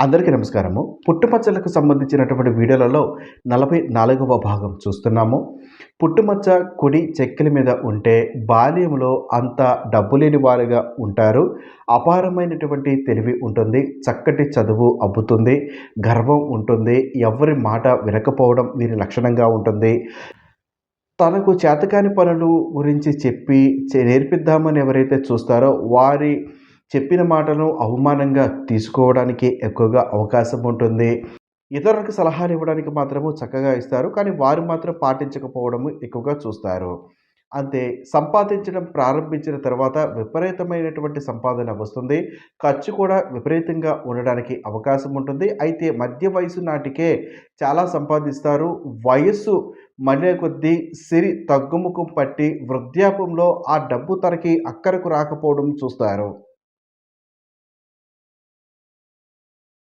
అందరికీ నమస్కారము. పుట్టుమచ్చలకు సంబంధించినటువంటి వీడియోలలో నలభై నాలుగవ భాగం చూస్తున్నాము. పుట్టుమచ్చ కుడి చెక్కల మీద ఉంటే బాల్యంలో అంత డబ్బు లేని వారుగా ఉంటారు. అపారమైనటువంటి తెలివి ఉంటుంది. చక్కటి చదువు అబ్బుతుంది. గర్వం ఉంటుంది. ఎవరి మాట వినకపోవడం వీరి లక్షణంగా ఉంటుంది. తనకు చేతకాని పనులు గురించి చెప్పి చే- నేర్పిద్దామని ఎవరైతే చూస్తారో వారి చెప్పిన మాటను అవమానంగా తీసుకోవడానికి ఎక్కువగా అవకాశం ఉంటుంది. ఇతరులకు సలహాలు ఇవ్వడానికి మాత్రము చక్కగా ఇస్తారు. కానీ వారు మాత్రం పాటించకపోవడము ఎక్కువగా చూస్తారు. అంతే సంపాదించడం ప్రారంభించిన తర్వాత విపరీతమైనటువంటి సంపాదన వస్తుంది. ఖర్చు కూడా విపరీతంగా ఉండడానికి అవకాశం ఉంటుంది. అయితే మధ్య వయసు నాటికే చాలా సంపాదిస్తారు. వయస్సు మళ్ళీ కొద్దీ సిరి తగ్గుముఖం పట్టి వృద్ధాపంలో ఆ డబ్బు తనకి అక్కరకు రాకపోవడం చూస్తారు.